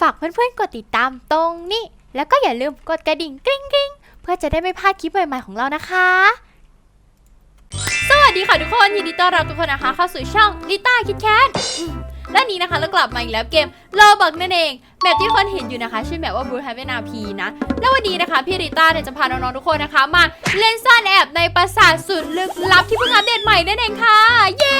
ฝากเพื่อนๆกดติดตามตรงนี้ แล้วก็อย่าลืมกดกระดิ่งกริ๊งกริ๊งเพื่อจะได้ไม่พลาดคลิปใหม่ๆของเรานะคะ สวัสดีค่ะทุกคน ยินดีต้อนรับทุกคนนะคะ เข้าสู่ช่องลิต้าคิดแคทและนี้นะคะเรากลับมาอีกแล้วเกมโลบักนั่นเองแบบที่ทุกคนเห็นอยู่นะคะ ชื่อแบบว่า Blue Heaven RP นะ แล้ววันนี้นะคะพี่ริต้าเนี่ยจะพาน้องๆทุกคนนะคะ มาเล่นซ่อนแอบในปราสาทสุดลึกลับที่เพิ่งอัปเดตใหม่นั่นเองค่ะ เย้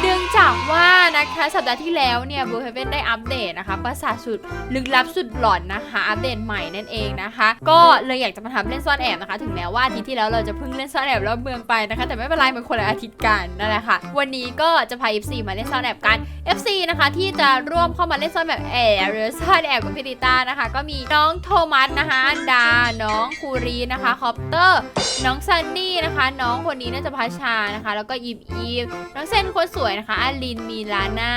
เนื่องจากว่านะคะสัปดาห์ที่แล้วเนี่ย Blue Heaven ได้อัปเดตนะคะปราสาทสุดลึกลับสุดหลอนนะคะ อัปเดตใหม่นั่นเองนะคะ ก็เลยอยากจะมาทำเล่นซ่อนแอบนะคะ ถึงแม้ว่าอาทิตย์ที่แล้วเราจะเพิ่งเล่นซ่อนแอบรอบเมืองไปนะคะ แต่ไม่เป็นไรมันคนละอาทิตย์กันนั่นแหละค่ะวันนี้ก็จะพา FC มาเล่นซ่อนแอบกัน FC นะคะที่จะร่วมเข้ามาเล่นซ่อนแบบแอบหรือซ่อนแอบกับพิริต้านะคะ ก็มีน้องโทมัสนะคะอันดาน้องคูรีนะคะคอปเตอร์น้องซันนี่นะคะ น้องคนนี้น่าจะพัชชานะคะ แล้วก็อีฟอีฟน้องเซนคนสวยวยนะคะอาลินมีลาน่า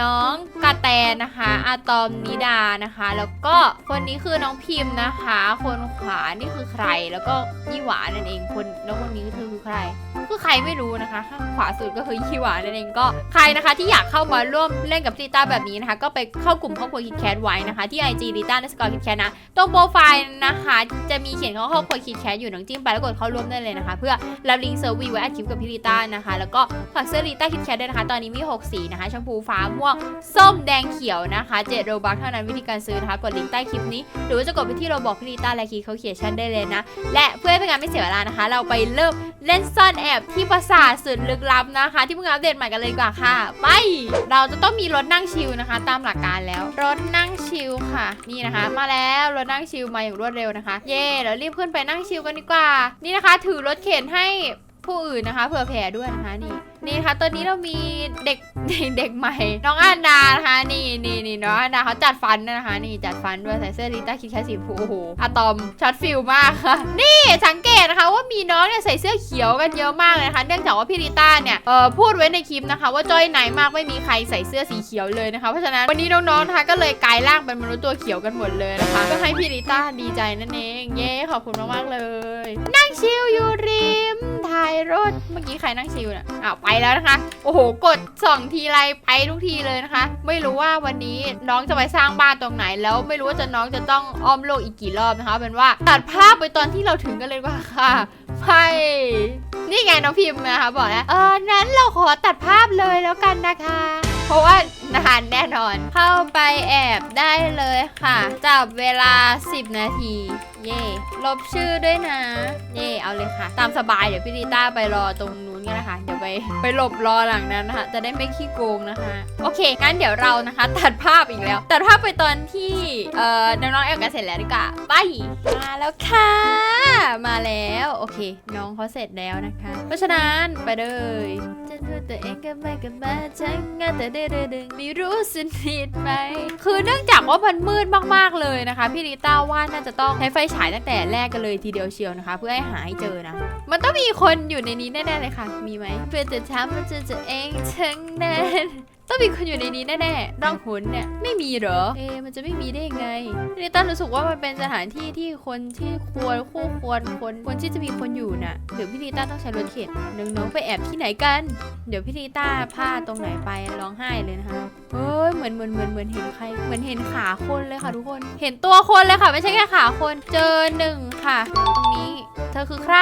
น้องกาแตนะคะอาตอมนิดานะคะ แล้วก็คนนี้คือน้องพิมพ์นะคะ คนขวานี่คือใครแล้วก็ยี่หวานั่นเองคนแล้วคนนี้คือใครคือใครไม่รู้นะคะข้างขวาสุดก็คือยี่หวานั่นเองก็ใครนะคะที่อยากเข้ามาร่วมเล่นกับลิต้าแบบนี้นะคะ ก็ไปเข้ากลุ่มครอบครัวคิดแคทไว้นะคะ ที่ IG ลิต้าในสกอร์คิดแคทนะตรงโปรไฟล์นะคะ จะมีเขียนเขาครอบครัวคิดแคทอยู่น้องจิ้มไปแล้วกดเข้าร่วมได้เลยนะคะ เพื่อรับลิงก์เซอร์วีไว้อัดคลิปกับพี่ลิต้านะคะ แล้วก็ฝากเสื้อลิต้าคิดแคทด้วยนะคะ ตอนนี้มี 6 สีนะคะชมพูฟ้าม่วง ส้มแดงเขียวนะคะ7โรบัคเท่านั้นวิธีการซื้อนะคะกดลิงก์ใต้คลิปนี้ หรือว่าจะกดไปที่เราบอกพี่ลิต้าและคีย์เขาเขียนชั่นได้เลยนะ และเพื่อให้เป็นการไม่เสียเวลานะคะ เราไปเริ่มเล่นซ่อนแอบที่ปราสาทสุดลึกลับนะคะ ที่เพิ่งอัปเดตใหม่กันเลยดีกว่าค่ะ ไป เราจะต้องมีรถนั่งชิลนะคะ ตามหลักการแล้ว รถนั่งชิลค่ะ นี่นะคะ มาแล้วรถนั่งชิลมาอย่างรวดเร็วนะคะ เย่เดี๋ยวรีบขึ้นไปนั่งชิลกันดีกว่า นี่นะคะ ถือรถเข็นให้ ผู้อื่นนะคะเผื่อแผ่ด้วยนะคะนี่นี่นะคะตอนนี้เรามีเด็กเด็กใหม่ น้องอันดานะคะนี่นี่นี่น้องอันดาเขาจัดฟันนะคะนี่จัดฟันด้วยใส่เสื้อลิต้าคิดแค่สีชมพูโอ้โหอะตอมช็อตฟิลมากค่ะนี่สังเกตนะคะว่ามีน้องเนี่ยใส่เสื้อเขียวกันเยอะมากเลยนะคะเนื่องจากว่าพี่ลิต้าเนี่ยเอ่อพูดไว้ในคลิปนะคะ ว่าจ้อยไหนมากไม่มีใครใส่เสื้อสีเขียวเลยนะคะเพราะฉะนั้นวันนี้น้องๆนะคะก็เลยกลายร่างเป็นมนุษย์ตัวเขียวกันหมดเลยนะคะ ก็ให้พี่ลิต้าดีใจนั่นเองเย้ขอบคุณมากๆเลย นั่งชิลอยู่ริม ท้ายรถ เมื่อกี้ใครนั่งชิลน่ะอ้าวไปแล้วนะคะ โอ้โห กดสองทีไรไปทุกทีเลยนะคะ ไม่รู้ว่าวันนี้น้องจะไปสร้างบ้านตรงไหน แล้วไม่รู้ว่าจะน้องจะต้องอ้อมโลกอีกกี่รอบนะคะ เป็นว่าตัดภาพไปตอนที่เราถึงกันเลยว่าค่ะไปนี่ไงน้องพิมพ์นะคะบอกแล้วเออนั้นเราขอตัดภาพเลยแล้วกันนะคะ เพราะว่านานแน่นอน เข้าไปแอบได้เลยค่ะ จับเวลา 10 นาที เย่ลบชื่อด้วยนะ เย่เอาเลยค่ะ ตามสบายเดี๋ยวพี่ลิต้าไปรอตรงนู้นกันนะคะ เดี๋ยวไปไปหลบรอหลังนั้นนะคะ จะได้ไม่ขี้โกงนะคะ โอเค งั้นเดี๋ยวเรานะคะ ตัดภาพอีกแล้ว ตัดภาพไปตอนที่เอ่อน้องๆแอบกันเสร็จแล้วดีกว่าไปมาแล้วค่ะ มาแล้วโอเค น้องเขาเสร็จแล้วนะคะ เพราะฉะนั้นไปเลยจะดูตัวเองกันไปกันมาทั้งงานแต่เด้อดึงไม่รู้สนิทไหมคือเนื่องจากว่ามันมืดมากๆเลยนะคะพี่ลิต้าว่าน่าจะต้องใช้ไฟฉายตั้งแต่แรกกันเลยทีเดียวเชียวนะคะ เพื่อให้หาให้เจอนะมันต้องมีคนอยู่ในนี้แน่ๆเลยค่ะ มีไหมเพื่อจะทำมันจะจะเองทั้งนั้น ต้องมีคนอยู่ในนี้แน่ๆร่องหนเนี่ยไม่มีเหรอ เอะมันจะไม่มีได้ยังไงพี่ริต้ารู้สึกว่ามันเป็นสถานที่ที่คนที่ควรคู่ควรคนควรที่จะมีคนอยู่น่ะเดี๋ยวพี่ริต้าต้องใช้รถเข็นน้องๆไปแอบที่ไหนกัน เดี๋ยวพี่ริต้าพลาดตรงไหนไปร้องไห้เลยนะคะเฮ้ยเหมือนเหมือนเหมือนเหมือนเห็นใคร เหมือนเห็นขาคนเลยค่ะทุกคน เห็นตัวคนเลยค่ะ ไม่ใช่แค่ขาคน เจอหนึ่งค่ะ ตรงนี้ เธอคือใคร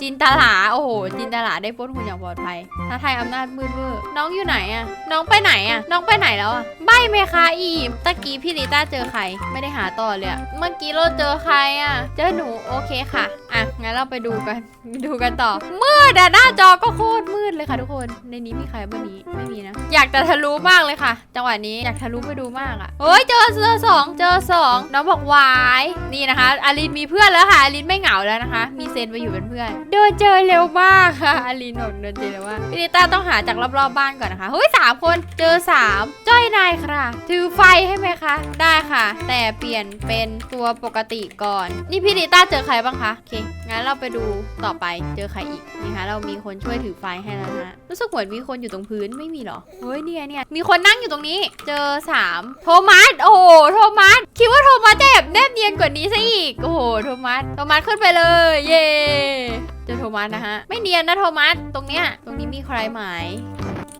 จินตลา โอ้โห จินตลาได้พ้นหุ่นอย่างปลอดภัยท้าทายอำนาจมืดเวอร์น้องอยู่ไหนอะน้องไปไหนอะน้องไปไหนแล้วอะใบไหมคะอีมตะกี้พี่ลิต้าเจอใคร ไม่ได้หาต่อเลยอะเมื่อกี้เราเจอใครอะเจอหนู โอเคค่ะ อะ งั้นเราไปดูกัน ดูกันต่อ มืดอะหน้าจอก็โคตรมืดเลยค่ะทุกคน ในนี้มีใครบ้างนี้ ไม่มีนะ อยากจะทะลุมากเลยค่ะ จังหวะนี้อยากทะลุไปดูมากอะเฮ้ย เจอเจอสอง เจอสอง น้องบอกวาย นี่นะคะอารินมีเพื่อนแล้วค่ะอารินไม่เหงาแล้วนะคะ มีเซนไปอยู่เป็นเพื่อนเดินเจอเร็วมากค่ะอารินบอกเดินเจอเร็วมากพี่ลิต้าต้องหาจากรอบๆบ้านก่อนนะคะเฮ้ยสามคนเจอสามจ้อยนายค่ะถือไฟให้ไหมคะ ได้ค่ะ แต่เปลี่ยนเป็นตัวปกติก่อน นี่พี่ลิต้าเจอใครบ้างคะโอเคงั้นเราไปดูต่อไปเจอใครอีกนี่คะเรามีคนช่วยถือไฟให้แล้วนะรู้สึกเหมือนมีคนอยู่ตรงพื้นไม่มีหรอเฮ้ยเนี่ยเนี่ยมีคนนั่งอยู่ตรงนี้ เจอสามโทมัสโอ้โหโทมัสคิดว่าโทมัสจะแอบแนบเนียนกว่านี้ซะอีกโอ้โหโทมัสโทมัสขึ้นไปเลย เย่เจอโทมัสนะฮะ ไม่เนียนนะโทมัส ตรงเนี้ย ตรงนี้มีใครไหม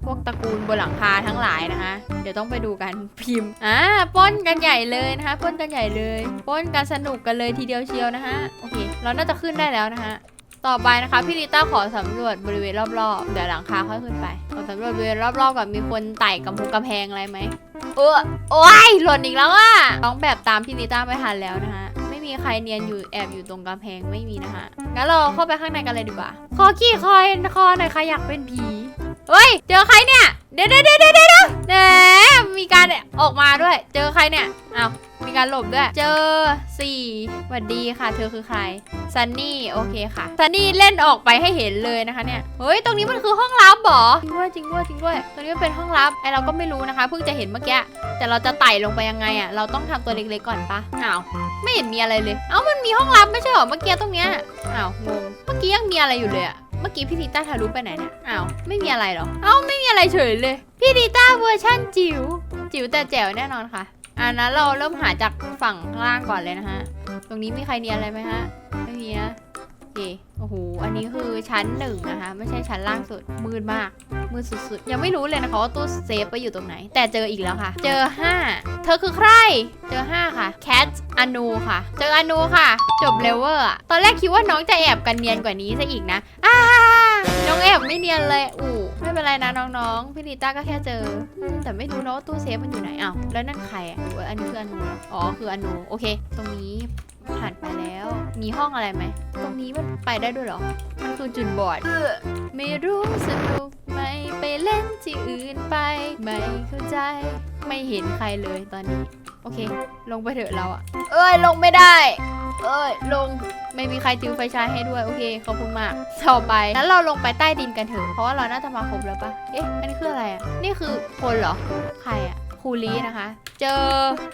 พวกตระกูลบนหลังคาทั้งหลายนะคะ เดี๋ยวต้องไปดูกันพิมพ์อ่าปล้นกันใหญ่เลยนะคะปล้นกันใหญ่เลยปล้นกันสนุกกันเลยทีเดียวเชียวนะคะโอเค เราน่าจะขึ้นได้แล้วนะคะต่อไปนะคะพี่ลิต้าขอสำรวจบริเวณรอบๆเดี๋ยวหลังคาค่อยขึ้นไปขอสำรวจบริเวณรอบๆก่อนมีคนไต่กำแพงกำแพงอะไรไหมเออโอ้ยหล่นอีกแล้วอะต้องแบบตามพี่ลิต้าไม่ทันแล้วนะคะไม่มีใครเนียนอยู่แอบอยู่ตรงกำแพงไม่มีนะคะงั้นเราเข้าไปข้างในกันเลยดีกว่า ขอขี้คอยคอหน่อยใครอยากเป็นผีเฮ้ย เจอใครเนี่ย เดี๋ยวเดี๋ยวเดี๋ยวเดี๋ยวเดี๋ยวมมีการออกมาด้วย เจอใครเนี่ย เอ้า มีการหลบด้วย เจอสี่สวัสดีค่ะ เธอคือใคร ซันนี่ โอเคค่ะ ซันนี่เล่นออกไปให้เห็นเลยนะคะเนี่ย เฮ้ย ตรงนี้มันคือห้องลับเหรอ จริงด้วย จริงด้วย จริงด้วย ตรงนี้มันเป็นห้องลับ ไอเราก็ไม่รู้นะคะ เพิ่งจะเห็นเมื่อกี้ แต่เราจะไต่ลงไปยังไงอะ่ะเราต้องทำตัวเล็กๆก่อนปะอ้าว ไม่เห็นมีอะไรเลย เอ้า มันมีห้องลับไม่ใช่เหรอ เมื่อกี้ตรงเนี้ย อ้าว งง เมื่อกี้ยังมีอะไรอยู่เลยอะเมื่อกี้พี่ดีต้าทะลุไปไหนเนี่ย อ้าว ไม่มีอะไรเหรอ เอ้า ไม่มีอะไรเฉยเลย พี่ดีต้าเวอร์ชั่นจิ๋ว จิ๋วแต่แจ๋วแน่นอนค่ะ อันนั้นเราเริ่มหาจากฝั่งข้างล่างก่อนเลยนะฮะ ตรงนี้มีใครเนียนอะไรไหมฮะ ไม่มีนะ เคโอ้โห อันนี้คือชั้นหนึ่งนะคะ ไม่ใช่ชั้นล่างสุด มืดมาก มืดสุดๆ ยังไม่รู้เลยนะคะว่าตู้เซฟไปอยู่ตรงไหน แต่เจออีกแล้วค่ะ เจอ 5 เธอคือใคร เจอ 5 ค่ะ แคทอนูค่ะ เจออนูค่ะ จบเลเวอร์ตอนแรกคิดว่าน้องจะแอบกันเนียนกว่านี้ซะอีกนะอ้าน้องแอบไม่เนียนเลยอู๋ไม่เป็นไรนะน้องๆ พี่ลิต้าก็แค่เจอ แต่ไม่รู้นะว่าตู้เซฟมันอยู่ไหนอ้าวแล้วนั่นใครอะหรือว่าอันนี้คืออนูอ๋อคืออนูโอเค ตรงนี้ ผ่านไปแล้ว มีห้องอะไรไหม ตรงนี้มันไปได้ด้วยเหรอ มันคือจุดบอด ไม่รู้สนุกไหมไปเล่นที่อื่นไป ไม่เข้าใจ ไม่เห็นใครเลยตอนนี้ โอเค ลงไปเถอะเราอะเอ้ยลงไม่ได้ เอ้ยลงไม่มีใครถือไฟฉายให้ด้วย โอเคขอบคุณมากต่อไปงั้นเราลงไปใต้ดินกันเถอะเพราะว่าเราน่าจะมาครบแล้วปะเอ๊ะอันนี้คืออะไรอะนี่คือคนเหรอใครอะ คูรินะคะ เจอ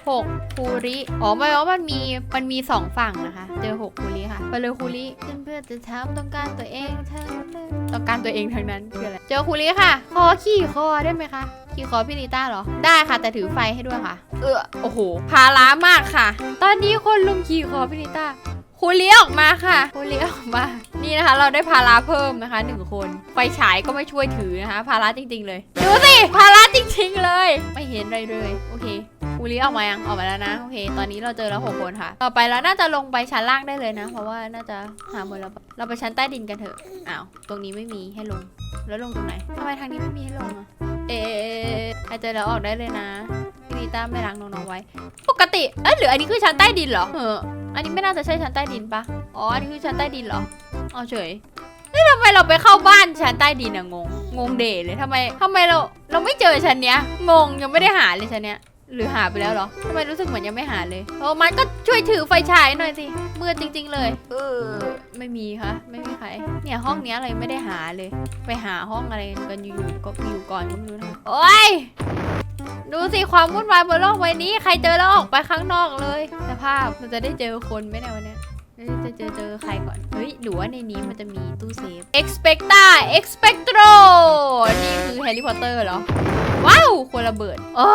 หกคูริ อ๋อหมายความว่ามันมี มันมีสองฝั่งนะคะ เจอหกคูริค่ะ ไปเลยคูริขึ้นเพื่อจะทำต้องการตัวเองทั้งนั้นต้องการตัวเองทั้งนั้นคืออะไร เจอคูริค่ะ ขอขี่คอได้ไหมคะขี่คอพี่ลิต้าเหรอ ได้ค่ะ แต่ถือไฟให้ด้วยค่ะ เออโอ้โห พาล้ามากค่ะ ตอนนี้คนลุมขี่คอพี่ลิต้า คูเลียออกมาค่ะคูเลียออกมา นี่นะคะ เราได้พาราเพิ่มนะคะหนึ่งคน ไฟฉายก็ไม่ช่วยถือนะคะพาราจริง ๆ เลย ดูสิพาราจริง ๆ เลย ไม่เห็นอะไรเลย โอเคคูลีออกมายังออกมาแล้วนะ โอเค ตอนนี้เราเจอแล้วหกคนค่ะ ต่อไปเราน่าจะลงไปชั้นล่างได้เลยนะ เพราะว่าน่าจะหาหมดแล้วเราไปชั้นใต้ดินกันเถอะ อ้าว ตรงนี้ไม่มีให้ลง แล้วลงตรงไหนทำไมทางนี้ไม่มีให้ลงอะเอ๊ะใครเจอแล้วออกได้เลยนะ พี่ลิต้าไม่ล้างน้องๆไว้ ปกติเอ้ยหรืออันนี้คือชั้นใต้ดินเหรอเอออันนี้ไม่น่าจะใช่ชั้นใต้ดินปะอ๋ออันนี้คือชั้นใต้ดินเหรอเอเฉยเฮ้ยทำไมเราไปเข้าบ้านชั้นใต้ดินอะงงงงเดเลยทำไมทำไมเราเราไม่เจอชั้นเนี้ยงงยังไม่ได้หาเลยชั้นเนี้ยหรือหาไปแล้วเหรอทำไมรู้สึกเหมือนยังไม่หาเลยโอ้มันก็ช่วยถือไฟฉายหน่อยสิมืดจริง ๆ เลย เออ ไม่มีค่ะ ไม่มีใคร เนี่ยห้องเนี้ยอะไรไม่ได้หาเลย ไปหาห้องอะไรกันอยู่ๆก็อยู่ก่อนก็ไม่รู้นะโอ้ย ดูสิความวุ่นวายบนโลกใบนี้ ใครเจอแล้วออกไปข้างนอกเลยสภาพเราจะได้เจอคนไหมเนี่ยวันเนี้ยจะเจอเจอใครก่อน เฮ้ยหรือว่าในนี้มันจะมีตู้เซฟ expecta expectro นี่คือแฮร์รี่พอตเตอร์เหรอ ว้าวคนระเบิดโอ้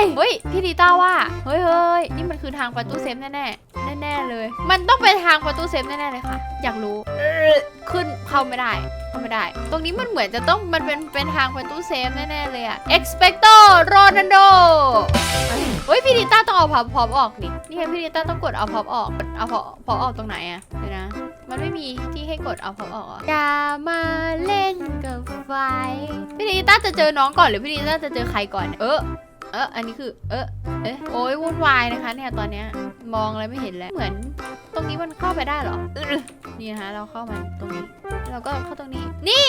ยเฮ้ย พี่ดีต้าว่า เฮ้ยเฮ้ยนี่มันคือทางประตูเซฟแน่แน่แน่ๆเลย มันต้องเป็นทางประตูเซฟแน่ๆเลยค่ะ อยากรู้ขึ้นเข้าไม่ได้เข้าไม่ได้ ตรงนี้มันเหมือนจะต้องมันเป็นเป็นทางประตูเซฟแน่ ๆ เลยอะ expecto ronaldo เฮ้ยพี่ดิต้าต้องเอาพอพอปออกนี่นี่ไงพี่ดิต้าต้องกดเอาพอปออกเอาพอพอปออกตรงไหนอะเดี๋ยวนะ มันไม่มีที่ให้กดเอาพอปออกเหรอย่ามาเล่นกับไฟพี่ดิต้าจะเจอน้องก่อนหรือพี่ดิต้าจะเจอใครก่อนเนี่ยเออ เอออันนี้คือ เออเอ๊ะโอ้ยวุ่นวายนะคะ เนี่ยตอนเนี้ยมองอะไรไม่เห็นแล้ว เหมือนตรงนี้มันเข้าไปได้เหรออื้อนี่นะคะเราเข้ามาตรงนี้เราก็เข้าตรงนี้ นี่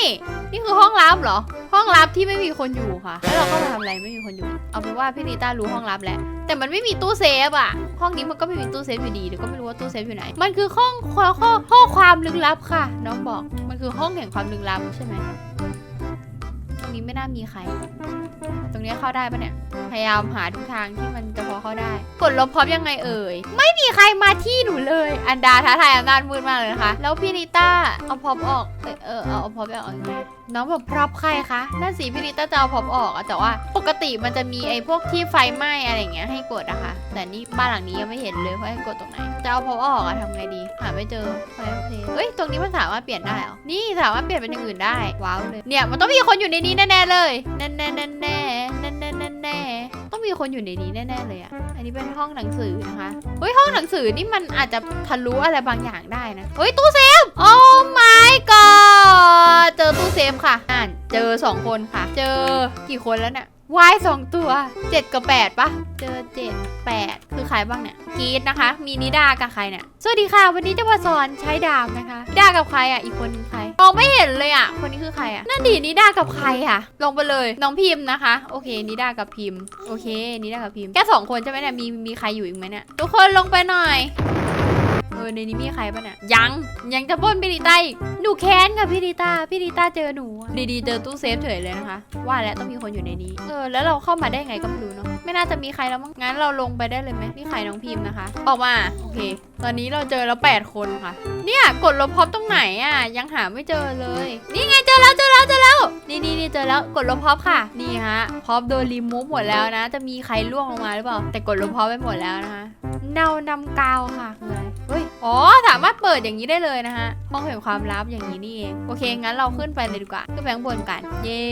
นี่คือห้องลับเหรอ ห้องลับที่ไม่มีคนอยู่ค่ะ แล้วเราก็มาทำอะไรไม่มีคนอยู่ เอาเป็นว่าพี่นิต้ารู้ห้องลับแหละแต่มันไม่มีตู้เซฟอะห้องนี้มันก็ไม่มีตู้เซฟอยู่ดีเดี๋ยวก็ไม่รู้ว่าตู้เซฟอยู่ไหน มันคือห้องข้อข้อข้อความลึกลับค่ะ น้องบอก มันคือห้องแห่งความลึกลับใช่ไหม รงนี้ไม่น่ามีใคร ตรงนี้เข้าได้ปะเนี่ย พยายามหาทุกทางที่มันจะพอเข้าได้ กดลบพร็อมยังไงเอ่ย ไม่มีใครมาที่หนูเลย อันดาท้าทายอำนาจมืดมากเลยนะคะ แล้วพี่นิต้าเอาพร็อมออก เออ เอาพร็อมออกยังไง น้องบอกพร็อพใครคะนั่นสิพี่นิต้าจะเอาพร็อพออกอะแต่ว่า ปกติมันจะมีไอ้พวกที่ไฟไหม้อะไรเงี้ยให้กดอะค่ะ แต่นี่บ้านหลังนี้ยังไม่เห็นเลยว่าให้กดตรงไหนจะเอาพร็อพออกอะทำไงดี หาไม่เจอไฟโอเคเอ้ยตรงนี้มันสามารถเปลี่ยนได้เหรอนี่สามารถเปลี่ยนเป็นอย่างอื่นได้ว้าวเลยเนี่ยมันต้องมีคนอยู่ในนี้แน่ๆเลยแน่ๆแน่ๆแน่ๆแน่ๆแน่ๆแน่ต้องมีคนอยู่ในนี้แน่ๆเลยอะอันนี้เป็นห้องหนังสือนะคะเฮ้ยห้องหนังสือนี่มันอาจจะทะลุอะไรบางอย่างได้นะเฮ้ยตู้เซฟโอ้ my god เจอตู้เซฟค่ะอ่านเจอสองคนค่ะ เจอกี่คนแล้วเนี่ยวายสองตัวเจ็ดกับแปดปะเจอเจ็ดแปดคือใครบ้างเนี่ยกีดนะคะ มีนิดากับใครเนี่ยสวัสดีค่ะ วันนี้จะมาสอนใช้ดาบนะคะนิดากับใครอะอีกคนนึงใครมองไม่เห็นเลยอะ คนนี้คือใครอะนั่นดีนิดากับใครอะ ลงไปเลยน้องพิมพ์นะคะ โอเคนิดากับพิมพ์โอเคนิดากับพิมพ์แค่สองคนใช่ไหมเนี่ยมีมีใครอยู่อีกไหมเนี่ยทุกคนลงไปหน่อย เออในนี้มีใครปะเนี่ยยังยังจะปล้นพี่ดิต้าอีกหนูแค้นกับพี่ดิต้าพี่ดิต้าเจอหนูอะดีๆเจอตู้เซฟเฉยเลยนะคะ ว่าแล้วต้องมีคนอยู่ในนี้ เออแล้วเราเข้ามาได้ไงก็ไม่รู้เนาะไม่น่าจะมีใครแล้วมั้งงั้นเราลงไปได้เลยไหมนี่ใครน้องพิมพ์นะคะ ออกมาโอเค ตอนนี้เราเจอแล้ว 8 คนค่ะ เนี่ยกดลบพร็อพตรงไหนอะยังหาไม่เจอเลย นี่ไงเจอแล้วเจอแล้วเจอแล้ว นี่นี่นี่เจอแล้วกดลบพร็อพค่ะ นี่ฮะพร็อพโดนรีมูฟหมดแล้วนะ จะมีใครล่วงลงมาหรือเปล่าแต่กดลบพร็อพไปหมดแล้วนะคะ เนานำกาวค่ะคืออะไรเฮ้ย อ๋อ สามารถเปิดอย่างนี้ได้เลยนะฮะห้องแห่งความลับอย่างนี้นี่เอง โอเค งั้นเราขึ้นไปเลยดีกว่า ขึ้นไปข้างบนกัน เย้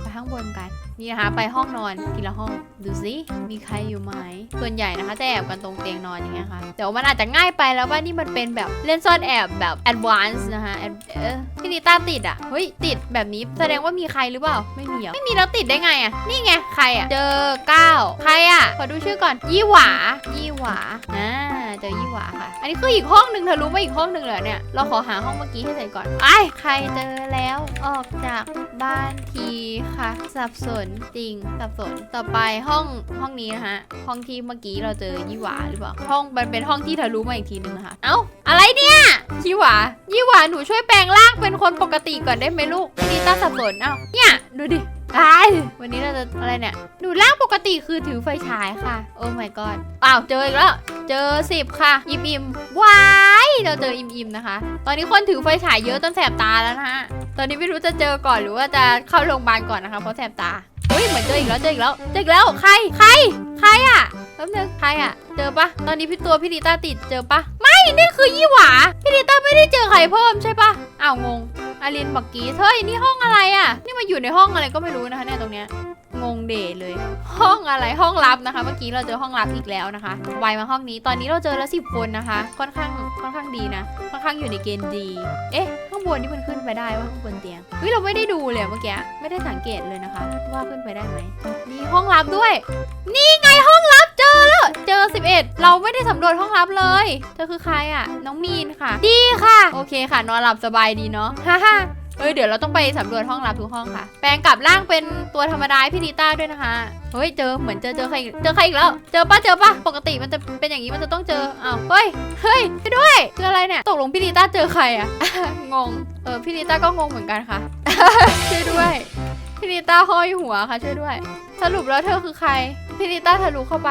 ไปข้างบนกัน นี่นะคะ ไปห้องนอนทีละห้องดูสิมีใครอยู่ไหมส่วนใหญ่นะคะจะแอบกันตรงเตียงนอนอย่างเงี้ยค่ะเดี๋ยวมันอาจจะง่ายไปแล้วว่านี่มันเป็นแบบเล่นซ่อนแอบแบบ advance นะคะ Ad- เออพี่นิต้าติดอะเฮ้ยติดแบบนี้แสดงว่ามีใครหรือเปล่าไม่มีเหรอไม่มีแล้วติดได้ไงอะนี่ไงใครอะเจอเก้าใครอะขอดูชื่อก่อนยี่หวายี่หวาอ่า เจอยี่หวาค่ะ อันนี้คืออีกห้องหนึ่งเธอรู้ว่าอีกห้องหนึ่งเหรอเนี่ย เราขอหาห้องเมื่อกี้ให้เสร็จก่อน ไอ้ใครเจอแล้วออกจากบ้านทีค่ะ สับสนจริง สับสน ต่อไปห้องห้องนี้นะคะห้องที่เมื่อกี้เราเจอยี่หวาหรือเปล่า ห้องมันเป็นห้องที่เธอรู้มาอีกทีนึงนะคะ เอ้า อะไรเนี่ยยี่หวายี่หวาหนูช่วยแปลงร่างเป็นคนปกติก่อนได้ไหมลูกนี่ต้าสับสน เอ้า เนี่ย ดูดิ ไอ้ายวันนี้เราจะอะไรเนี่ย หนูร่างปกติคือถือไฟฉายค่ะ โอ้ my god อ้าวเจออีกแล้ว เจอสิบค่ะ อิมอิมวายเราเจออิมอิมนะคะ ตอนนี้คนถือไฟฉายเยอะจนแสบตาแล้วนะฮะ ตอนนี้ไม่รู้จะเจอก่อนหรือว่าจะเข้าโรงพยาบาลก่อนนะคะเพราะแสบตาเฮ้ยเหมือนเจออีกแล้วเจออีกแล้วเจออีกแล้วใครใครใครอะแป๊บนึงใครอะเจอปะตอนนี้พี่ตัวพี่ดิต้าติดเจอปะไม่นี่คือยี่หวาพี่ดิต้าไม่ได้เจอใครเพิ่มใช่ปะอ้าวงง อารินบอกกีเฮ้ยนี่ห้องอะไรอะนี่มาอยู่ในห้องอะไรก็ไม่รู้นะคะเนี่ยตรงเนี้ยงงเดะเลย ห้องอะไรห้องลับนะคะ เมื่อกี้เราเจอห้องลับอีกแล้วนะคะไวมาห้องนี้ตอนนี้เราเจอแล้วสิบคนนะคะ ค่อนข้างค่อนข้างดีนะ ค่อนข้างอยู่ในเกณฑ์ดี เอ๊ะข้างบนนี่มันขึ้นไปได้ว่าข้างบนเตียงเฮ้ยเราไม่ได้ดูเลยเมื่อกี้ไม่ได้สังเกตเลยนะคะ ว่าขึ้นไปได้ไหมมีห้องลับด้วย นี่ไงห้องลับเจอแล้วเจอ 11เราไม่ได้สำรวจห้องลับเลย เธอคือใครอะน้องมีนค่ะ ดีค่ะ โอเคค่ะ นอนหลับสบายดีเนาะ ฮ่าฮ่าเอ้ยเดี๋ยวเราต้องไปสำรวจห้องลับทุกห้องค่ะ แปลงกลับร่างเป็นตัวธรรมดาให้พี่ดีต้าด้วยนะคะ เฮ้ยเจอเหมือนเจอเจอใครเจอใครอีกแล้ว เจอปะเจอปะปกติมันจะเป็นอย่างนี้มันจะต้องเจออ้าวเฮ้ยเฮ้ยช่วยด้วยเจออะไรเนี่ยตกลงพี่ดีต้าเจอใครอะงงเออพี่ดีต้าก็งงเหมือนกันค่ะช่วยด้วยพี่ดีต้าห้อยหัวค่ะช่วยด้วย สรุปแล้วเธอคือใครพี่ดีต้าทะลุเข้าไป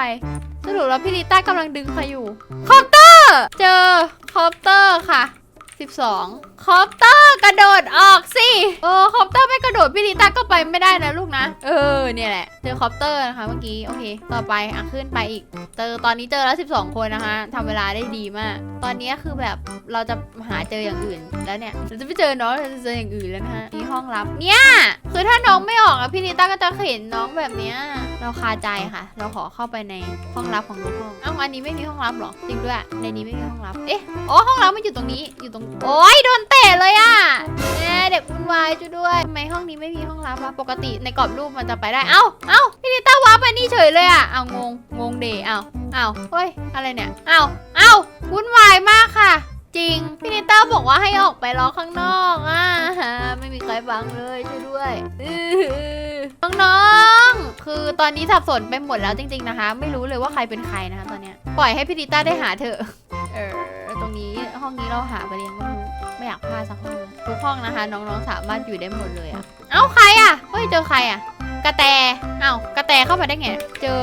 สรุปแล้วพี่ลิต้ากำลังดึงใครอยู่คอปเตอร์ เจอคอปเตอร์ค่ะ 12คอปเตอร์กระโดดออกสิเออคอปเตอร์ไม่กระโดดพี่ลิต้าก็ไปไม่ได้นะลูกนะ เออเนี่ยแหละเจอคอปเตอร์นะคะเมื่อกี้โอเค ต่อไปอะขึ้นไปอีก เจอตอนนี้เจอแล้ว 12 คนนะคะทำเวลาได้ดีมาก ตอนนี้คือแบบเราจะหาเจออย่างอื่นแล้วเนี่ยเราจะไม่เจอน้องเราจะเจออย่างอื่นแล้วนะฮะนี่ห้องลับเนี่ยคือถ้าน้องไม่ออกอะพี่ลิต้าก็จะเห็นน้องแบบเนี้ยเราคาใจค่ะ เราขอเข้าไปในห้องลับของทุกห้องอ้าวอันนี้ไม่มีห้องลับหรอจริงด้วยในนี้ไม่มีห้องลับเอ๊ะอ๋อห้องลับมันอยู่ตรงนี้อยู่ตรงโอ๊ยโดนเตะเลยอะแน่เด็กวุ่นวายช่วยด้วยทำไมห้องนี้ไม่มีห้องลับวะปกติในกรอบรูปมันจะไปได้ เอ้าเอ้าพี่ลิต้าวาร์ปไปนี่เฉยเลยอะเอ้างงงงเดเอ้าเอ้าเฮ้ยอะไรเนี่ยเอ้าเอ้าวุ่นวายมากค่ะ จริงพี่นิต้าบอกว่าให้ออกไปรอข้างนอกอะไม่มีใครฟังเลยช่วยด้วยอื้อน้องๆ คือตอนนี้สับสนไปหมดแล้วจริง ๆนะคะ ไม่รู้เลยว่าใครเป็นใครนะคะตอนเนี้ย ปล่อยให้พี่นิต้าได้หาเถอะ เออ ตรงนี้ห้องนี้เราหาไปเรียงก็ไม่รู้ไม่อยากพลาดสักห้องเลยทุกห้องนะคะ น้องๆสามารถอยู่ได้หมดเลยอะเอ้าใครอะเฮ้ยเจอใครอะกระแตเอ้ากระแตเข้ามาได้ไง เจอ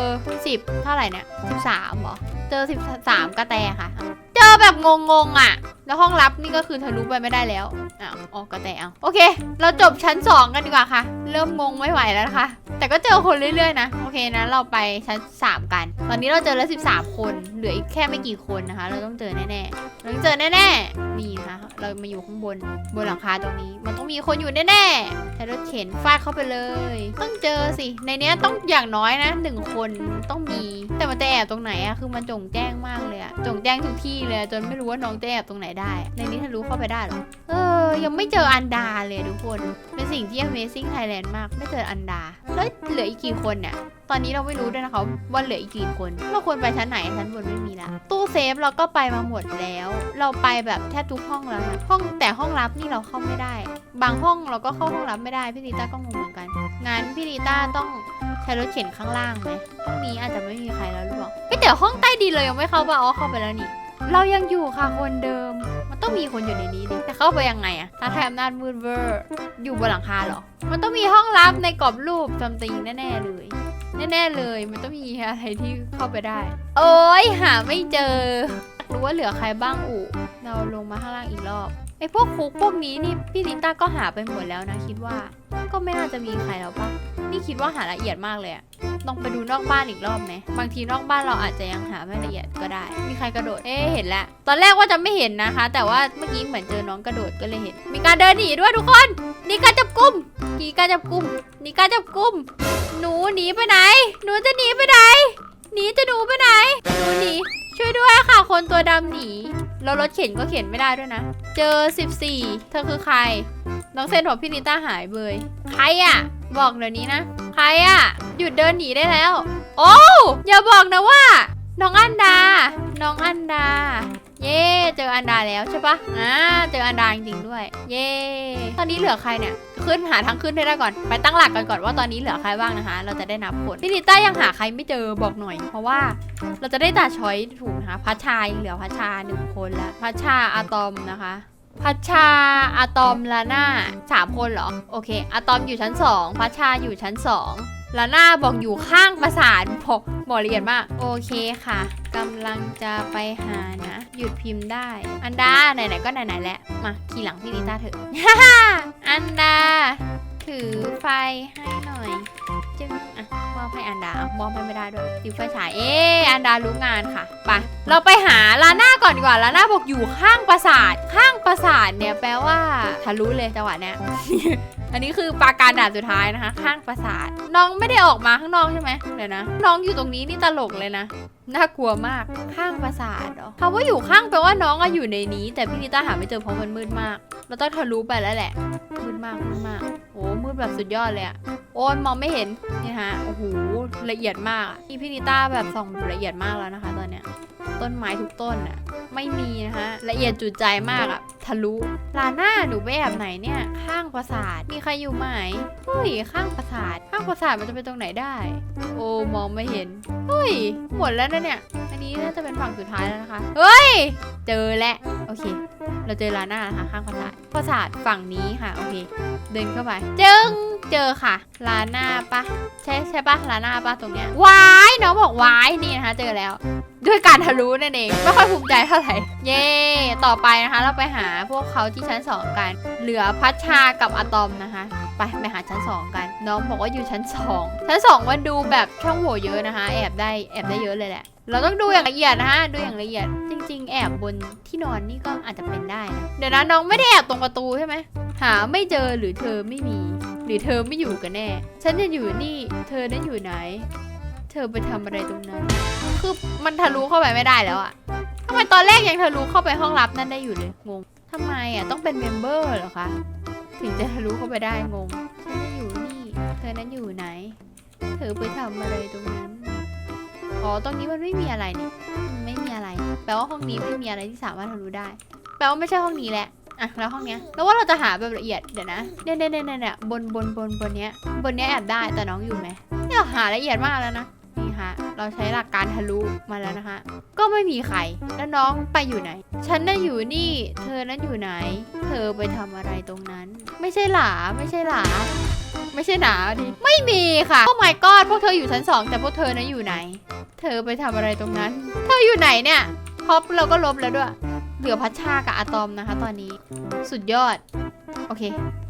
สิบเท่าไหร่เนี่ยสิบสามเหรอ เจอสิบสามกระแตค่ะ เจอแบบงงๆอะ แล้วห้องลับนี่ก็คือทะลุไปไม่ได้แล้วอ้าวออกกระแตเอาโอเค เราจบชั้น 2 กันดีกว่าค่ะ เริ่มงงไม่ไหวแล้วนะคะ แต่ก็เจอคนเรื่อยๆนะ โอเคนะ เราไปชั้น 3 กัน ตอนนี้เราเจอแล้ว 13 คน เหลืออีกแค่ไม่กี่คนนะคะ เราต้องเจอแน่ๆเราต้องเจอแน่ๆ นี่นะคะ เรามาอยู่ข้างบน บนหลังคาตรงนี้ มันต้องมีคนอยู่แน่ๆใช้รถเข็นฟาดเข้าไปเลย ต้องเจอสิ ในเนี้ยต้องอย่างน้อยนะหนึ่งคนต้องมี แต่มันจะแอบตรงไหนอะคือมันจงแจ้งมากเลยอะจงแจ้งทุกที่เลย จนไม่รู้ว่าน้องจะแอบตรงไหนได้ ในนี้ทะลุเข้าไปได้เหรอ เออ ยังไม่เจออันดาเลยทุกคน เป็นสิ่งที่ Amazing Thailand มาก ไม่เจออันดา แล้วเหลืออีกกี่คนเนี่ยตอนนี้เราไม่รู้ด้วยนะคะว่าเหลืออีกกี่คน เราควรไปชั้นไหนชั้นบนไม่มีละ ตู้เซฟเราก็ไปมาหมดแล้ว เราไปแบบแทบทุกห้องแล้วนะห้องแต่ห้องลับนี่เราเข้าไม่ได้ บางห้องเราก็เข้าห้องลับไม่ได้พี่ลีต้าก็งงเหมือนกันงั้นพี่ลีต้าต้องใช้รถเข็นข้างล่างไหมห้องนี้อาจจะไม่มีใครแล้วหรือเปล่าแต่ห้องใต้ดินเรายังไม่เข้าป่ะอ๋อเข้าไปแล้วนี่ เรายังอยู่ค่ะคนเดิม มันต้องมีคนอยู่ในนี้ดิแต่เข้าไปยังไงอะท้าทายอำนาจมืดเวอร์ อยู่บนหลังคาเหรอ มันต้องมีห้องลับในกรอบรูปจำติงแน่ๆเลย แน่ๆเลย มันต้องมีอะไรที่เข้าไปได้ โอ้ยหาไม่เจอ รู้ว่าเหลือใครบ้างอูเราลงมาข้างล่างอีกรอบ ไอ้พวกคุกพวกนี้นี่พี่ลิต้าก็หาไปหมดแล้วนะคิดว่า ก็ไม่น่าจะมีใครแล้วปะนี่คิดว่าหาละเอียดมากเลยอะต้องไปดูนอกบ้านอีกรอบไหมบางทีนอกบ้านเราอาจจะยังหาไม่ละเอียดก็ได้ มีใครกระโดด เอ๊เห็นแล้วตอนแรกว่าจะไม่เห็นนะคะ แต่ว่าเมื่อกี้เหมือนเจอน้องกระโดดก็เลยเห็น มีการเดินหนีด้วยทุกคนนี่การจับกุมนี่การจับกุมนี่การจับกุมหนูหนีไปไหน หนูจะหนีไปไหนหนีจะหนูไปไหนหนูหนี ช่วยด้วยค่ะ คนตัวดำหนีแล้วรถเข็นก็เข็นไม่ได้ด้วยนะ เจอ 14 เธอคือใคร น้องเซนของพี่นิต้าหายเบย ใครอะบอกเดี๋ยวนี้นะ ใครอะหยุดเดินหนีได้แล้ว โอ้อย่าบอกนะว่า น้องอันดา น้องอันดา เย่เจออันดาแล้วใช่ปะอ่าเจออันดาจริงๆด้วย เย่ตอนนี้เหลือใครเนี่ย ขึ้นหาทางขึ้นให้ได้ก่อน ไปตั้งหลักกันก่อนว่าตอนนี้เหลือใครบ้างนะคะ เราจะได้นับคนพี่ลิต้ายังหาใครไม่เจอบอกหน่อย เพราะว่าเราจะได้ตัดช้อยถูกนะคะพัชชายังเหลือพัชชาหนึ่งคนแล้วพัชชาอะตอมนะคะพัชชาอะตอมลาน่าสามคนเหรอ โอเคอะตอมอยู่ชั้นสองพัชชาอยู่ชั้นสอง แล้วหน้าบอกอยู่ข้างปราสาทบอกบอกละเอียดมาก โอเคค่ะกำลังจะไปหานะ หยุดพิมพ์ได้ อันดาไหนๆก็ไหนๆแล้วมาขี่หลังพี่ลิต้าเถอะ อันดา ถือไฟให้หน่อย จึงอะมอบให้อันดามอบให้ไม่ได้ด้วยถือไฟฉายเอ๊ะอันดารู้งานค่ะไปเราไปหาลาน่าก่อนดีกว่าลาน่าบอกอยู่ข้างปราสาท ข้างปราสาทเนี่ยแปลว่าทะลุเลยจังหวะเนี้ยอันนี้คือปาการด่านสุดท้ายนะคะ ข้างปราสาท น้องไม่ได้ออกมาข้างนอกใช่ไหมเดี๋ยวนะ น้องอยู่ตรงนี้นี่ตลกเลยนะน่ากลัวมากข้างปราสาทเหรอคำว่าอยู่ข้างแปลว่าน้องอะอยู่ในนี้ แต่พี่ลิต้าหาไม่เจอเพราะมันมืดมาก เราต้องทะลุไปแล้วแหละมืดมากมืดมากโอ้มืดแบบสุดยอดเลยอะโอ้ยมองไม่เห็นนี่ฮะ โอ้โห ละเอียดมากอีพี่ลิต้าแบบส่องละเอียดมากแล้วนะคะตอนเนี้ย ต้นไม้ทุกต้นอะไม่มีนะคะ ละเอียดจุดใจมากอะทะลุ ลาน่าหนูไปแอบไหนเนี่ย ข้างปราสาท มีใครอยู่ไหมเฮ้ย ข้างปราสาท ข้างปราสาทมันจะเป็นตรงไหนได้ โอ้ มองไม่เห็น เฮ้ย หมดแล้วนะเนี่ย อันนี้น่าจะเป็นฝั่งสุดท้ายแล้วนะคะ เฮ้ย เจอแล้ว อเค เราเจอลาน่านะคะข้างปราสาทปราสาทฝั่งนี้ค่ะ โอเค เดินเข้าไป จึงเจอค่ะ ลาน่าปะใช่ใช่ปะลาน่าปะตรงเนี้ยวายน้องบอกวายนี่นะคะ เจอแล้ว ด้วยการทะลุนั่นเอง ไม่ค่อยภูมิใจเท่าไหร่ เย่ต่อไปนะคะ เราไปหาพวกเขาที่ชั้น2กัน เหลือพัชชากับอะตอมนะคะไปไปหาชั้น 2 กัน น้องบอกว่าอยู่ชั้น 2 ชั้น 2 มันดูแบบช่องโหว่เยอะนะคะ แอบได้แอบได้เยอะเลยแหละ เราต้องดูอย่างละเอียดนะคะดูอย่างละเอียด จริง ๆ แอบบนที่นอนนี่ก็อาจจะเป็นได้นะ เดี๋ยวนะน้องไม่ได้แอบตรงประตูใช่ไหม หาไม่เจอหรือเธอไม่มี หรือเธอไม่อยู่กันแน่ ฉันจะอยู่นี่ เธอนั้นอยู่ไหน เธอไปทำอะไรตรงนั้น คือมันทะลุเข้าไปไม่ได้แล้วอะทำไมตอนแรกยังทะลุเข้าไปห้องลับนั่นได้อยู่เลย งงทำไมอะต้องเป็นเมมเบอร์เหรอคะ ถึงจะทะลุเข้าไปได้งง ฉันจะอยู่นี่ เธอนั้นอยู่ไหน เธอไปทำอะไรตรงนั้น อ๋อ ตรงนี้มันไม่มีอะไรนี่อืมไม่มีอะไร แปลว่าห้องนี้ไม่มีอะไรที่สามารถทะลุได้ แปลว่าไม่ใช่ห้องนี้แหละ อะ แล้วห้องเนี้ย แล้วว่าเราจะหาแบบละเอียด เดี๋ยวนะ เนี่ยเนี่ยเนี่ยเนี่ยบนบนบนบนเนี้ย บนเนี้ยแอบได้ แต่น้องอยู่ไหมเนี่ยหาละเอียดมากแล้วนะ นี่ฮะเราใช้หลักการทะลุมาแล้วนะคะ ก็ไม่มีใครแล้วน้องไปอยู่ไหน ฉันน่ะอยู่นี่ เธอนั้นอยู่ไหน เธอไปทำอะไรตรงนั้น ไม่ใช่หลาไม่ใช่หลาไม่ใช่หนาดิไม่มีค่ะ โอ้ my god พวกเธออยู่ชั้นสองแต่พวกเธอนะอยู่ไหน เธอไปทำอะไรตรงนั้น เธออยู่ไหนเนี่ยพอปเราก็ลบแล้วด้วย เหลือพัชชากับอะตอมนะคะ ตอนนี้ สุดยอด โอเค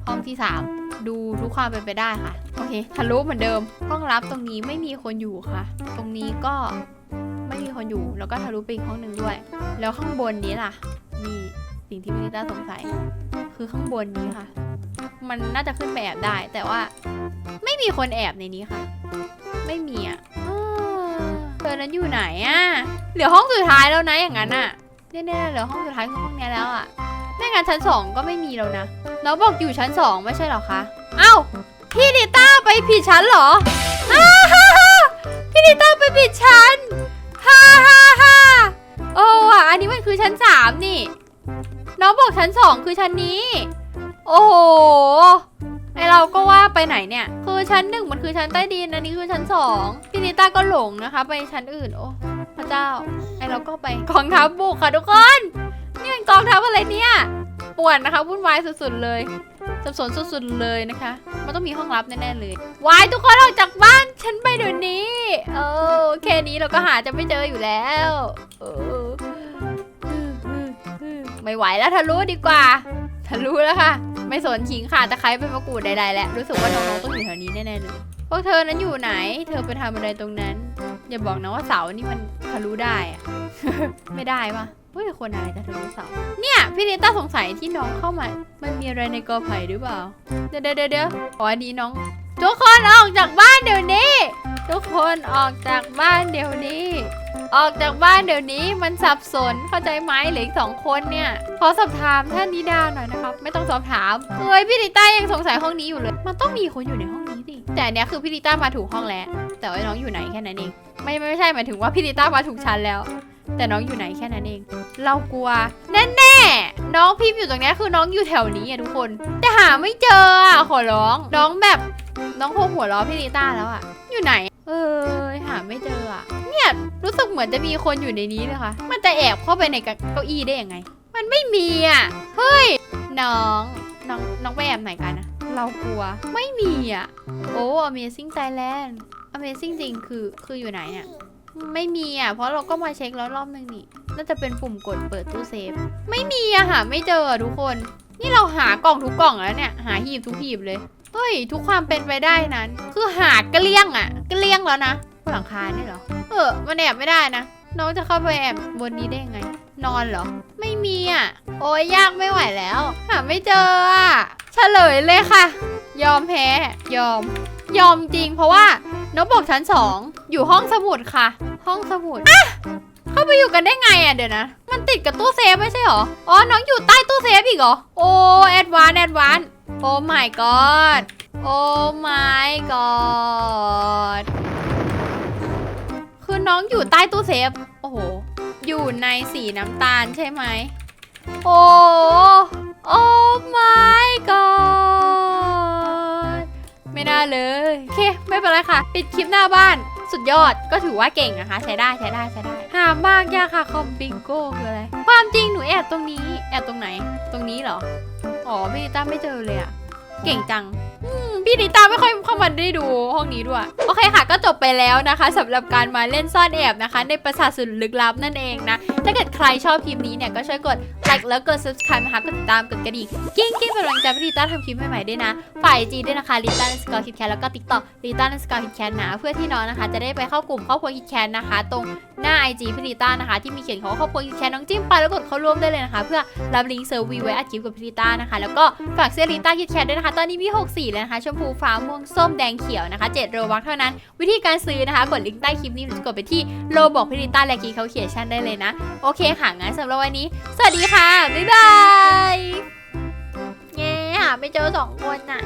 ห้องที่สามดูทุกความเป็นไปได้ค่ะ โอเคทะลุเหมือนเดิม ห้องลับตรงนี้ไม่มีคนอยู่ค่ะ ตรงนี้ก็ไม่มีคนอยู่แล้วก็ทะลุไปอีกห้องหนึ่งด้วย แล้วข้างบนนี้ล่ะมีสิ่งที่มินิต้าสงสัย คือข้างบนนี้ค่ะ มันน่าจะขึ้นไปแอบได้ แต่ว่าไม่มีคนแอบในนี้ค่ะ ไม่มีอะเธอนั้นอยู่ไหนอะเหลือห้องสุดท้ายแล้วนะอย่างนั้นอะแน่ๆเหลือห้องสุดท้ายคือห้องนี้แล้วอะ ไม่งั้นชั้นสองก็ไม่มีแล้วนะน้องบอกอยู่ชั้นสองไม่ใช่หรอคะเอ้าพี่ดิต้าไปผิดชั้นเหรออ้าฮ่าฮ่าพี่ดิต้าไปผิดชั้นฮ่าฮ่าฮ่าโอ้อะอันนี้มันคือชั้นสามนี่ น้องบอกชั้นสองคือชั้นนี้ โอ้โหไอเราก็ว่าไปไหนเนี่ย คือชั้นหนึ่งมันคือชั้นใต้ดินอันนี้คือชั้นสองพี่นิต้าก็หลงนะคะ ไปชั้นอื่น โอ้พระเจ้า ไอเราก็ไปกองทัพบุกค่ะทุกคน นี่เป็นกองทัพอะไรเนี่ยป่วนนะคะวุ่นวายสุดๆเลยสับสนสุดๆเลยนะคะ มันต้องมีห้องลับแน่ๆเลยวายทุกคนออกจากบ้านฉันไปเดี๋ยวนี้เออแค่นี้เราก็หาจะไม่เจออยู่แล้วไม่ไหวแล้วทะลุดีกว่าทะลุแล้วค่ะ ไม่สนขิงค่ะตะไคร้เป็นมะกรูดใดๆแล้วรู้สึกว่าน้องๆต้องอยู่แถวนี้แน่ๆเลยพวกเธอนั้นอยู่ไหน เธอไปทำอะไรตรงนั้น อย่าบอกนะว่าเสานี่มันทะลุได้อะไม่ได้ปะ เฮ้ยคนอะไรจะทะลุเสาเนี่ย พี่ลิต้าสงสัยที่น้องเข้ามา มันมีอะไรในกอไผ่หรือเปล่า เดี๋ยวเดี๋ยวเดี๋ยวอ๋ออันนี้น้อง ทุกคนออกจากบ้านเดี๋ยวนี้ ทุกคนออกจากบ้านเดี๋ยวนี้ ออกจากบ้านเดี๋ยวนี้มันสับสนเข้าใจไหมเหลืออีกสองคนเนี่ย ขอสอบถามท่านนิดาหน่อยนะครับไม่ต้องสอบถามเฮ้ยพี่ลิต้ายังสงสัยห้องนี้อยู่เลย มันต้องมีคนอยู่ในห้องนี้สิแต่เนี้ยคือพี่ลิต้ามาถูกห้องแล้วแต่ว่าน้องอยู่ไหนแค่นั้นเองไม่ไม่ไม่ใช่หมายถึงว่าพี่ลิต้ามาถูกชั้นแล้ว แต่น้องอยู่ไหนแค่นั้นเอง เรากลัวแน่แน่ๆน้องพิมพ์อยู่ตรงนี้คือน้องอยู่แถวนี้อะทุกคน แต่หาไม่เจออะขอร้อง น้องแบบน้องคงหัวล้อพี่ลิต้าแล้วอะอยู่ไหน เออหาไม่เจออะเนี่ยรู้สึกเหมือนจะมีคนอยู่ในนี้เลยค่ะ มันจะแอบเข้าไปในเก้าอี้ได้ยังไง มันไม่มีอะเฮ้ย น้อง น้องน้องไปแอบไหนกันนะเรากลัวไม่มีอะโอ้ Amazing Thailand Amazing จริงคือคืออยู่ไหนเนี่ย ไม่มีอะ เพราะเราก็มาเช็คแล้วรอบนึงนี่ น่าจะเป็นปุ่มกดเปิดตู้เซฟ ไม่มีอะหาไม่เจอทุกคน นี่เราหากล่องทุกกล่องแล้วเนี่ย หาหีบทุกหีบเลย เฮ้ย ทุกความเป็นไปได้นั้น คือหาเกลี้ยงอะ เกลี้ยงแล้วนะบนหลังคาเนี่ยเหรอ เออ มันแอบไม่ได้นะ น้องจะเข้าไปแอบบนนี้ได้ยังไง นอนเหรอ ไม่มีอะ โอ้ยยากไม่ไหวแล้ว หาไม่เจออะ เฉลยเลยค่ะ ยอมแพ้ ยอม ยอมจริงเพราะว่า น้องบอกชั้นสองอยู่ห้องสมุดค่ะ ห้องสมุดอะเข้าไปอยู่กันได้ไงอะเดี๋ยวนะ มันติดกับตู้เซฟไม่ใช่หรอ อ๋อ น้องอยู่ใต้ตู้เซฟอีกเหรอ โอ้แอดวานแอดวานโอ้ my god โอ้ my god คือน้องอยู่ใต้ตู้เซฟ โอ้โห อยู่ในสีน้ำตาลใช่ไหม โอ้ โอ้ my god ไม่น่าเลยโอเคไม่เป็นไรค่ะ ปิดคลิปหน้าบ้าน สุดยอดก็ถือว่าเก่งนะคะ ใช้ได้ใช้ได้ใช้ได้หามากยากค่ะคอมบิงโก้คืออะไรความจริงหนูแอบตรงนี้ แอบตรงไหน ตรงนี้เหรออ๋อพี่ต้าไม่เจอเลยอะ เก่งจังพี่ดิตาไม่ค่อยเข้ามาได้ดูห้องนี้ด้วย โอเคค่ะก็จบไปแล้วนะคะสำหรับการมาเล่นซ่อนแอบนะคะ ในปราสาทสุดลึกลับนั่นเองนะ ถ้าเกิดใครชอบคลิปนี้เนี่ยก็ช่วยกดไลค์แล้วกด subscribe นะคะกดติดตามกดกระดิ่งกิ้งกิ้งเป็นกำลังใจให้ลิต้าทำคลิปใหม่ๆด้วยนะฝ่ายจีด้วยนะคะลิต้าสกอร์คิดแคทแล้วก็ติ๊กต็อกลิต้าสกอร์คิดแคทนะเพื่อที่น้องนะคะ จะได้ไปเข้ากลุ่มครอบครัวคิดแคทนะคะ ตรงหน้า IG พี่ลิต้านะคะที่มีเขียนคำว่าครอบครัวคิดแคทน้องจิ้มไปแล้วกดเข้าร่วมได้เลยนะคะ เพื่อรับลิงก์เซอร์วีไว้อัดคลิปกับพี่ลิต้านะคะ แล้วก็ฝากเสื้อลิต้าคิดแคทด้วยนะคะตอนนี้มี 6 สีแล้วนะคะ ชมพูฟ้าม่วงส้มแดงเขียวนะคะ7โรบักเท่านั้น วิธีการซื้อนะคะ กดลิงก์ใต้คลิปนี้หรือกดไปที่โลบอกพิริต้าและคีเขาเขียนชั้นได้เลยนะ โอเคค่ะงั้นสำหรับวันนี้ สวัสดีค่ะ บ๊ายบายแง่ไม่เจอสองคนน่ะ